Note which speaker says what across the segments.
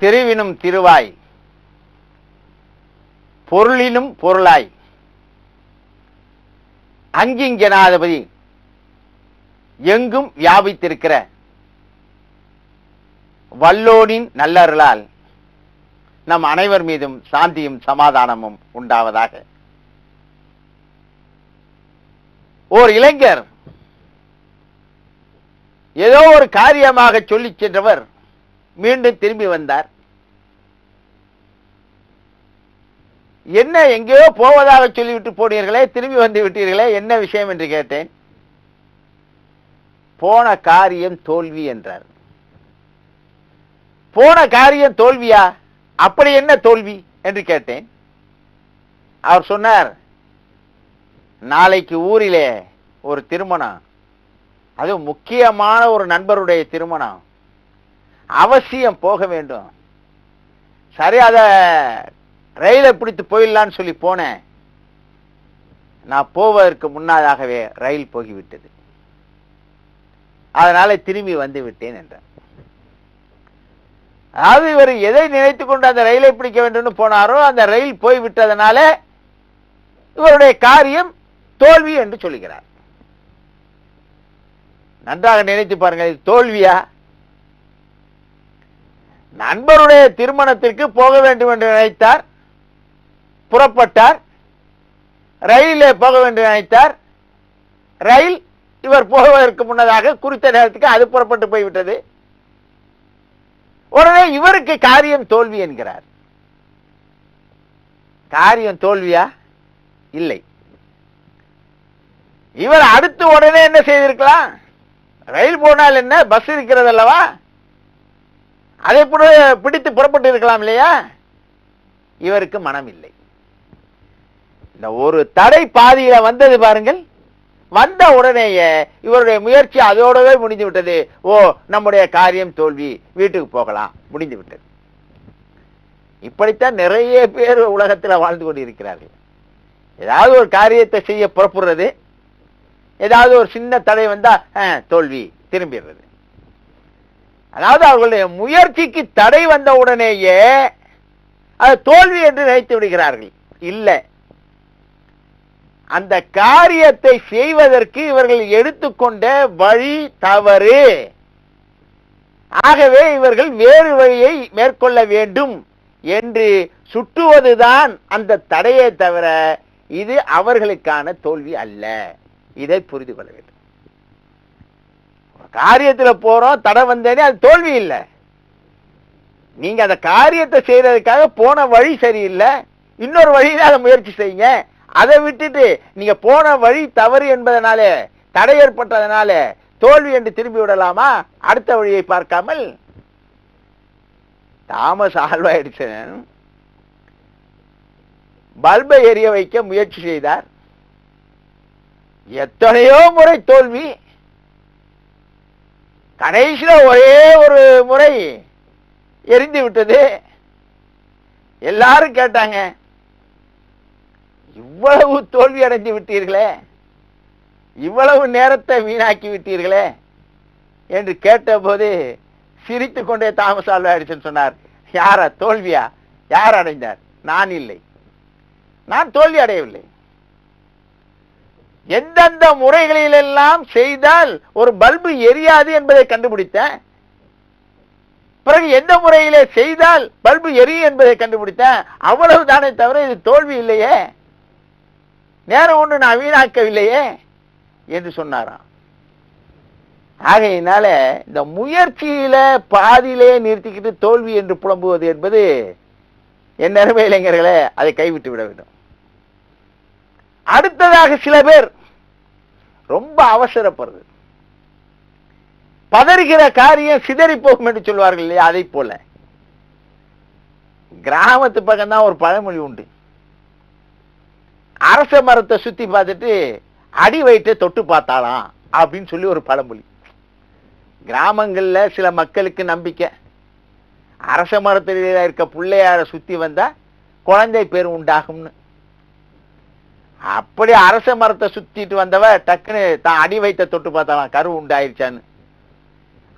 Speaker 1: திருவினும் திருவாய் பொருளினும் பொருளாய். அங்கிங்கனாதபதி எங்கும் வியாபித்திருக்கிற வல்லோனின் நல்லருளால் நம் அனைவர் மீதும் சாந்தியும் சமாதானமும் உண்டாவதாக. ஓர் இளைஞர் ஏதோ ஒரு காரியமாக சொல்லிச் சென்றவர் மீண்டும் திரும்பி வந்தார். என்ன எங்கேயோ போவதாக சொல்லிவிட்டு போனீர்களே திரும்பி வந்து விட்டீர்களே என்ன விஷயம் என்று கேட்டேன். போன காரியம் தோல்வி என்றார். போன காரியம் தோல்வியா? அப்படி என்ன தோல்வி என்று கேட்டேன். அவர் சொன்னார் நாளைக்கு ஊரிலே ஒரு திருமணம். அது முக்கியமான ஒரு நண்பருடைய திருமணம். அவசியம் போக வேண்டும். சரி அத ரயிலை பிடித்து போயிடலான்னு சொல்லி போனேன். நான் போவதற்கு முன்னதாகவே ரயில் போகிவிட்டது. அதனால திரும்பி வந்து விட்டேன் என்றான் அதாவது இவர் எதை நினைத்து கொண்டு அந்த ரயிலை பிடிக்க வேண்டும்னு போனாரோ அந்த ரயில் போய் விட்டதனால இவருடைய காரியம் தோல்வி என்று சொல்லுகிறார் நன்றாக நினைத்து பாருங்கள் தோல்வியா? நண்பருடைய திருமணத்திற்கு போக வேண்டும் என்று நினைத்தார். புறப்பட்டார். ரயிலே போக வேண்டும் நினைத்தார். ரயில் இவர் போவதற்கு முன்னதாக குறித்த நேரத்துக்கு அது புறப்பட்டு போய்விட்டது. உடனே இவருக்கு காரியம் தோல்வி என்கிறார். காரியம் தோல்வியா? இல்லை. இவர் அடுத்து உடனே என்ன செய்திருக்கலாம்? ரயில் போனால் என்ன? பஸ் இருக்கிறது அல்லவா அதை பிடித்து புறப்பட்டு இருக்கலாம் இல்லையா? இவருக்கு மனம் இல்லை இந்த ஒரு தடை பாதியில வந்தது பாருங்கள். வந்த உடனேயே இவருடைய முயற்சி அதோடவே முடிந்து விட்டது ஓ நம்முடைய காரியம் தோல்வி வீட்டுக்கு போகலாம். முடிந்து விட்டது இப்படித்தான் நிறைய பேர் உலகத்தில் வாழ்ந்து கொண்டிருக்கிறார்கள். ஏதாவது ஒரு காரியத்தை செய்ய புறப்படுறது. ஏதாவது ஒரு சின்ன தடை வந்தா தோல்வி திரும்பிடுறது. அதாவது அவர்களுடைய முயற்சிக்கு தடை வந்த உடனேயே அது தோல்வி என்று நினைத்து விடுகிறார்கள். இல்லை. அந்த காரியத்தை செய்வதற்கு இவர்கள் எடுத்துக்கொண்ட வழி தவறு. ஆகவே இவர்கள் வேறு வழியை மேற்கொள்ள வேண்டும் என்று சுட்டுவதுதான் அந்த தடையை தவிர இது அவர்களுக்கான தோல்வி அல்ல. இதை புரிந்து கொள்ள வேண்டும். காரியத்துல போறோம் தடை வந்தேனே அது தோல்வி இல்லை. நீங்க அந்த காரியத்தை செய்யறதுக்காக போன வழி சரியில்லை. இன்னொரு வழியில அதை முயற்சி செய்யுங்க. அதை விட்டுட்டு நீங்க போன வழி தவறு என்பதனாலே தடை ஏற்பட்டதனால தோல்வி என்று திரும்பி விடலாமா? அடுத்த வழியை பார்க்காமல். தாமஸ் ஆல்வா எடிசன் பல்பை எரிய வைக்க முயற்சி செய்தார். எத்தனையோ முறை தோல்வி கடைசியில் ஒரே ஒரு முறை எரிந்து விட்டது. எல்லாரும் கேட்டாங்க இவ்வளவு தோல்வி அடைந்து விட்டீர்களே இவ்வளவு நேரத்தை வீணாக்கி விட்டீர்களே என்று கேட்டபோது சிரித்து கொண்டே தாமஸ் ஆல்வா எடிசன் சொன்னார் யாரா தோல்வியா? யார் அடைந்தார்? நான் இல்லை. நான் தோல்வி அடையவில்லை. எந்தெந்த முறைகளிலெல்லாம் செய்தால் ஒரு பல்பு எரியாது என்பதை கண்டுபிடித்தேன் பிறகு எந்த முறையிலே செய்தால் பல்பு எரியும் என்பதை கண்டுபிடித்தேன் அவ்வளவு தானே தவிர இது தோல்வி இல்லையே. நேரம் ஒன்று நான் வீணாக்கவில்லையே என்று சொன்னாராம். ஆகையினால இந்த முயற்சியில பாதியிலே நிறுத்திக்கிட்டு தோல்வி என்று புலம்புவது என்பது என் நிலைமை இளைஞர்களே அதை கைவிட்டு விட வேண்டும். அடுத்ததாக சில பேர் ரொம்ப அவசரப்படுறது பதறுகிற காரியம் சிதறி போகும் என்று சொல்வார்கள் இல்லையா? அதை போல. கிராமத்து பக்கம் தான் ஒரு பழமொழி உண்டு. அரச மரத்தை சுத்தி பார்த்துட்டு அடி வயிற்றை தொட்டு பார்த்தாலாம் அப்படின்னு சொல்லி ஒரு பழமொழி. கிராமங்களில் சில மக்களுக்கு நம்பிக்கை. அரச மரத்தில் இருக்க பிள்ளையார சுத்தி வந்தா குழந்தை பேர் உண்டாகும்னு. அப்படி அரச மரத்தை சுத்திட்டு வந்தவ டக்குன்னு தான் அடி வைத்த தொட்டு பார்த்தாலாம் கரு உண்டாயிருச்சான்னு.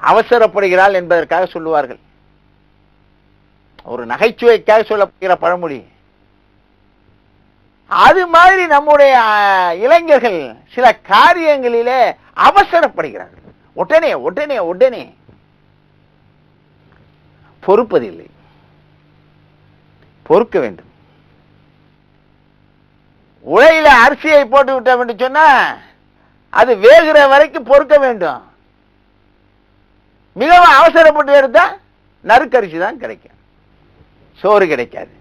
Speaker 1: அவசரப்படுகிறாள் என்பதற்காக சொல்லுவார்கள். ஒரு நகைச்சுவைக்காக சொல்லப்படுகிற பழமொழி. அது மாதிரி நம்முடைய இளைஞர்கள் சில காரியங்களிலே அவசரப்படுகிறார்கள். உடனே உடனே உடனே. பொறுப்பதில்லை. பொறுக்க வேண்டும். உலையில அரிசியை போட்டு விட்டோம் என்று சொன்னா அது வேகிற வரைக்கும் பொறுக்க வேண்டும். மிகவும் அவசரப்பட்டு எடுத்தா நறுக்கரிசி தான் கிடைக்கும். சோறு கிடைக்காது.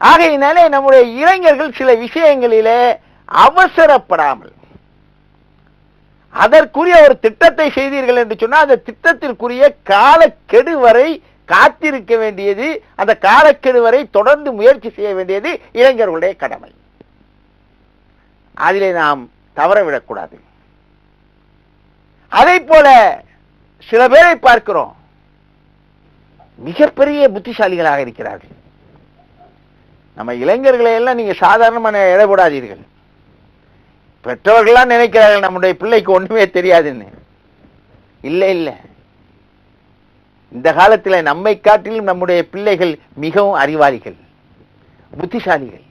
Speaker 1: ஆகையினாலே நம்முடைய இளைஞர்கள் சில விஷயங்களிலே அவசரப்படாமல் அதற்குரிய ஒரு திட்டத்தை செய்தீர்கள் என்று சொன்னால் அந்த திட்டத்திற்குரிய காலக்கெடு வரை காத்திருக்க வேண்டியது அந்த காலக்கெடு வரை தொடர்ந்து முயற்சி செய்ய வேண்டியது இளைஞர்களுடைய கடமை. அதிலே நாம் தவறவிடக்கூடாது. அதை போல சில பேரை பார்க்கிறோம். மிகப்பெரிய புத்திசாலிகளாக இருக்கிறார்கள். நம்ம இளைஞர்களை எல்லாம் நீங்க சாதாரணமான இடப்படாதீர்கள் பெற்றவர்கள்லாம் நினைக்கிறார்கள் நம்முடைய பிள்ளைக்கு ஒண்ணுமே தெரியாதுன்னு. இல்லை இல்லை. இந்த காலத்துல நம்மை காட்டிலும் நம்முடைய பிள்ளைகள் மிகவும் அறிவாளிகள் புத்திசாலிகள்.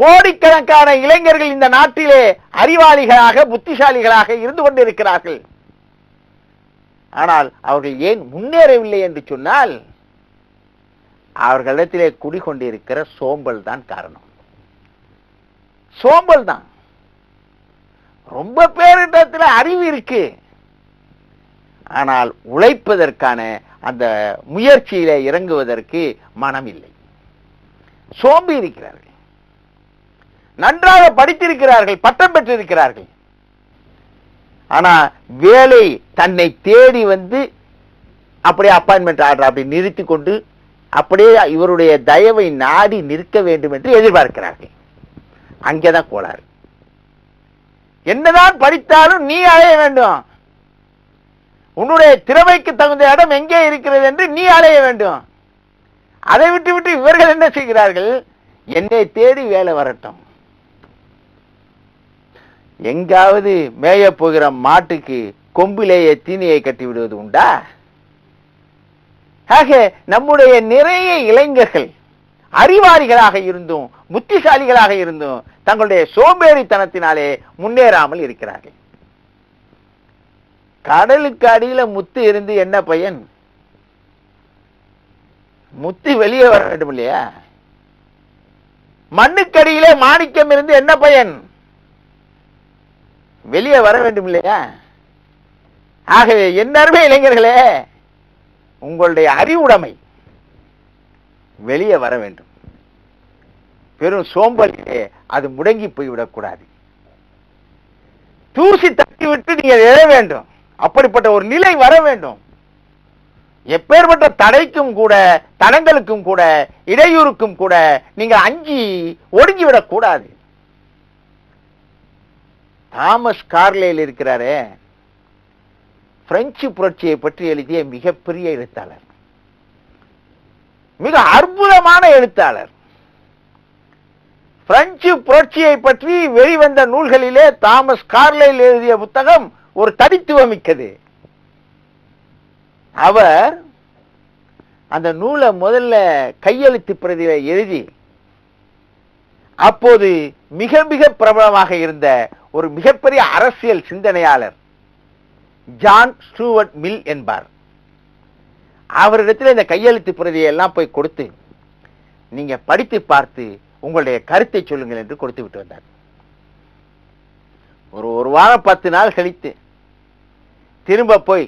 Speaker 1: கோடிக்கணக்கான இளைஞர்கள் இந்த நாட்டிலே அறிவாளிகளாக புத்திசாலிகளாக இருந்து கொண்டிருக்கிறார்கள். ஆனால் அவர்கள் ஏன் முன்னேறவில்லை என்று சொன்னால் அவர்களிடத்திலே குடிகொண்டிருக்கிற சோம்பல் தான் காரணம். சோம்பல் தான். ரொம்ப பேரிடத்தில் அறிவு இருக்கு. ஆனால் உழைப்பதற்கான அந்த முயற்சியில இறங்குவதற்கு மனம் இல்லை சோம்பி இருக்கிறார்கள். நன்றாக படித்திருக்கிறார்கள் பட்டம் பெற்றிருக்கிறார்கள். ஆனா வேலை தன்னை தேடி வந்து அப்படியே அப்பாயின்மெண்ட் ஆர்டர் அப்படி நிறுத்தி கொண்டு அப்படியே இவருடைய தயவை நாடி நிற்க வேண்டும் என்று எதிர்பார்க்கிறார்கள். அங்கேதான் கோளாறு. என்னதான் படித்தாலும் நீ அழைய வேண்டும். உன்னுடைய திறமைக்கு தகுந்த இடம் எங்கே இருக்கிறது என்று நீ அலைய வேண்டும். அதை விட்டு விட்டு இவர்கள் என்ன செய்கிறார்கள்? என்னை தேடி வேலை வரட்டும். எங்காவது மேய போகிற மாட்டுக்கு கொம்பிலேயே தீனியை கட்டி விடுவது உண்டா? ஆக நம்முடைய நிறைய இளைஞர்கள் அறிவாளிகளாக இருந்தும் புத்திசாலிகளாக இருந்தும் தங்களுடைய சோம்பேறித்தனத்தினாலே முன்னேறாமல் இருக்கிறார்கள். கடலுக்கு அடியில முத்து இருந்து என்ன பயன்? முத்து வெளியே வர வேண்டும் இல்லையா? மண்ணுக்கடியிலே மாணிக்கம் இருந்து என்ன பயன்? வெளியே வர வேண்டும் இல்லையா? ஆகவே என்னருமே இளைஞர்களே உங்களுடைய அறிவுடைமை வெளியே வர வேண்டும். பெரும் சோம்பலிலே அது முடங்கி போய்விடக்கூடாது. தூசி தட்டி விட்டு நீங்கள் எழ வேண்டும். அப்படிப்பட்ட ஒரு நிலை வர வேண்டும். எப்பேற்பட்ட தடைக்கும் கூட தடங்களுக்கும் கூட இடையூறுக்கும் கூட நீங்கள் அஞ்சி ஒடுங்கிவிடக் விடக்கூடாது தாமஸ் கார்லேயில் இருக்கிறாரே. பிரெஞ்சு புரட்சியை பற்றி எழுதிய மிகப்பெரிய எழுத்தாளர். மிக அற்புதமான எழுத்தாளர். பிரெஞ்சு புரட்சியை பற்றி வெளிவந்த நூல்களிலே தாமஸ் கார்லைல் எழுதிய புத்தகம் ஒரு தனித்துவம் மிக்கது அவர் அந்த நூலை முதல்ல கையெழுத்து பிரதியில எழுதி அப்போது மிக மிக பிரபலமாக இருந்த ஒரு மிகப்பெரிய அரசியல் சிந்தனையாளர் ஜான் ஸ்டூவர்ட் மில் என்பார். அவரிடத்தில் இந்த கையெழுத்து பிரதியை எல்லாம் போய் கொடுத்து நீங்க படித்து பார்த்து உங்களுடைய கருத்தை சொல்லுங்கள் என்று கொடுத்து விட்டு வந்தார். ஒரு ஒரு வாரம் பத்து நாள் கழித்து திரும்ப போய்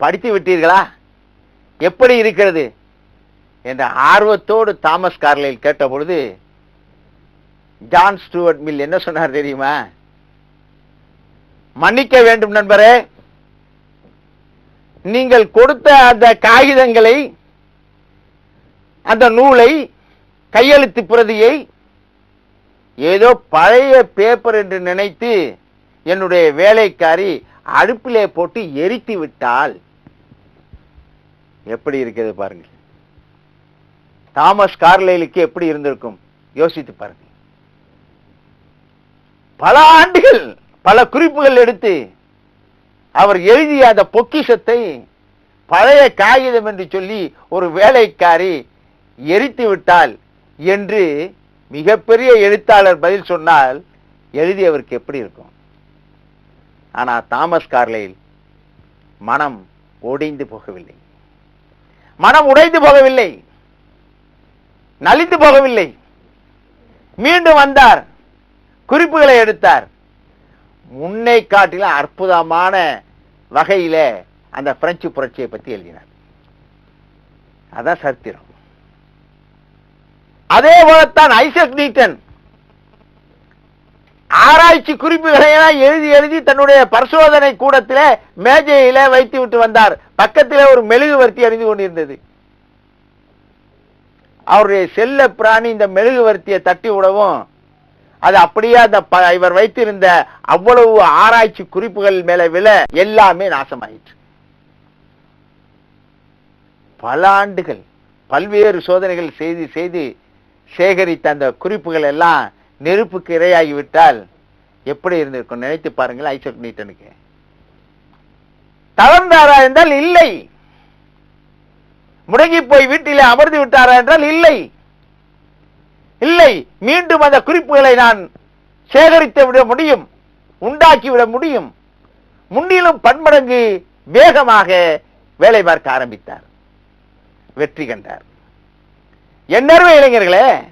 Speaker 1: படித்து விட்டீர்களா? எப்படி இருக்கிறது? என்ற ஆர்வத்தோடு தாமஸ் கார்லையில் கேட்ட பொழுது ஜான் ஸ்டூவர்ட் மில் என்ன சொன்னார் தெரியுமா? மன்னிக்க வேண்டும் நண்பரே. நீங்கள் கொடுத்த அந்த காகிதங்களை அந்த நூலை கையெழுத்து பிரதியை ஏதோ பழைய பேப்பர் என்று நினைத்து என்னுடைய வேலைக்காரி அடுப்பிலே போட்டு எரித்து விட்டால் எப்படி இருக்கிறது பாருங்க தாமஸ் கார்லைலுக்கு எப்படி இருந்திருக்கும்? யோசித்து பாருங்க பல ஆண்டுகள் பல குறிப்புகள் எடுத்து அவர் எழுதிய அந்த பொக்கிஷத்தை பழைய காகிதம் என்று சொல்லி ஒரு வேலைக்காரி எரித்து விட்டால் என்று மிகப்பெரிய எழுத்தாளர் பதில் சொன்னால் எழுதியவருக்கு எப்படி இருக்கும்? ஆனா தாமஸ் கார்லையில் மனம் ஒடிந்து போகவில்லை. மனம் உடைந்து போகவில்லை. நலிந்து போகவில்லை. மீண்டும் வந்தார். குறிப்புகளை எடுத்தார். முன்னை காட்டிலும் அற்புதமான வகையில அந்த பிரெஞ்சு புரட்சியை பத்தி எழுதினார். அதான் சரித்திரம். அதே போலத்தான் ஐசக் நீட்டன் ஆராய்ச்சி குறிப்புகளையெல்லாம் எழுதி எழுதி தன்னுடைய பரிசோதனை கூடத்தில மேஜையில வைத்து விட்டு வந்தார். பக்கத்திலே ஒரு மெழுகுவர்த்தி அறிந்து கொண்டிருந்தது. அவருடைய செல்ல பிராணி இந்த மெழுகுவர்த்தியை தட்டி விடவும் அது அப்படியே அந்த ப- இவர் வைத்திருந்த அவ்வளவு ஆராய்ச்சி குறிப்புகள் மேல விழ எல்லாமே நாசமாயிற்று. பல ஆண்டுகள் பல்வேறு சோதனைகள் செய்து செய்து சேகரித்த அந்த குறிப்புகள் எல்லாம் நெருப்புக்கு இரையாகிவிட்டால் எப்படி இருந்திருக்கும்? நினைத்து பாருங்கள் ஐசக் நியூட்டனுக்கு தளர்ந்தாரா என்றால் இல்லை. முடங்கி போய் வீட்டிலே அமர்ந்து விட்டாரா என்றால் இல்லை. இல்லை. மீண்டும் அந்த குறிப்புகளை நான் சேகரித்து விட முடியும். உண்டாக்கி விட முடியும். முன்னிலும் பன்மடங்கு வேகமாக வேலை பார்க்க ஆரம்பித்தார். வெற்றி கண்டார். என்னருமே இளைஞர்களே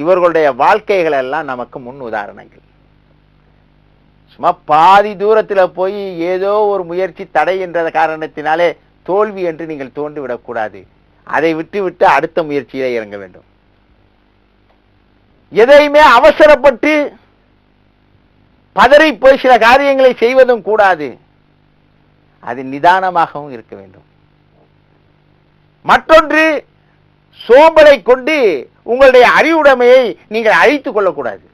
Speaker 1: இவர்களுடைய வாழ்க்கைகள் எல்லாம் நமக்கு முன் உதாரணங்கள். சும்மா பாதி தூரத்தில் போய் ஏதோ ஒரு முயற்சி தடை என்ற காரணத்தினாலே தோல்வி என்று நீங்கள் தோண்டி விடக்கூடாது அதை விட்டு விட்டு அடுத்த முயற்சியில இறங்க வேண்டும். எதையுமே அவசரப்பட்டு பதறி போய் சில காரியங்களை செய்வதும் கூடாது. அது நிதானமாகவும் இருக்க வேண்டும். மற்றொன்று சோம்பலை கொண்டு உங்களுடைய அறிவுடைமையை நீங்கள் அழித்துக் கொள்ளக்கூடாது.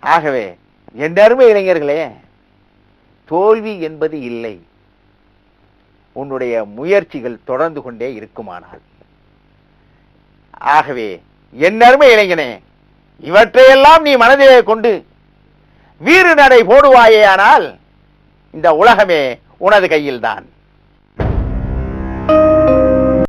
Speaker 1: ஆகவே என் அருமை இளைஞர்களே தோல்வி என்பது இல்லை. உன்னுடைய முயற்சிகள் தொடர்ந்து கொண்டே இருக்குமானால். ஆகவே என் அருமை இளைஞனே இவற்றையெல்லாம் நீ மனதிலே கொண்டு வீறு நடை போடுவாயேயானால் இந்த உலகமே உனது கையில்தான்.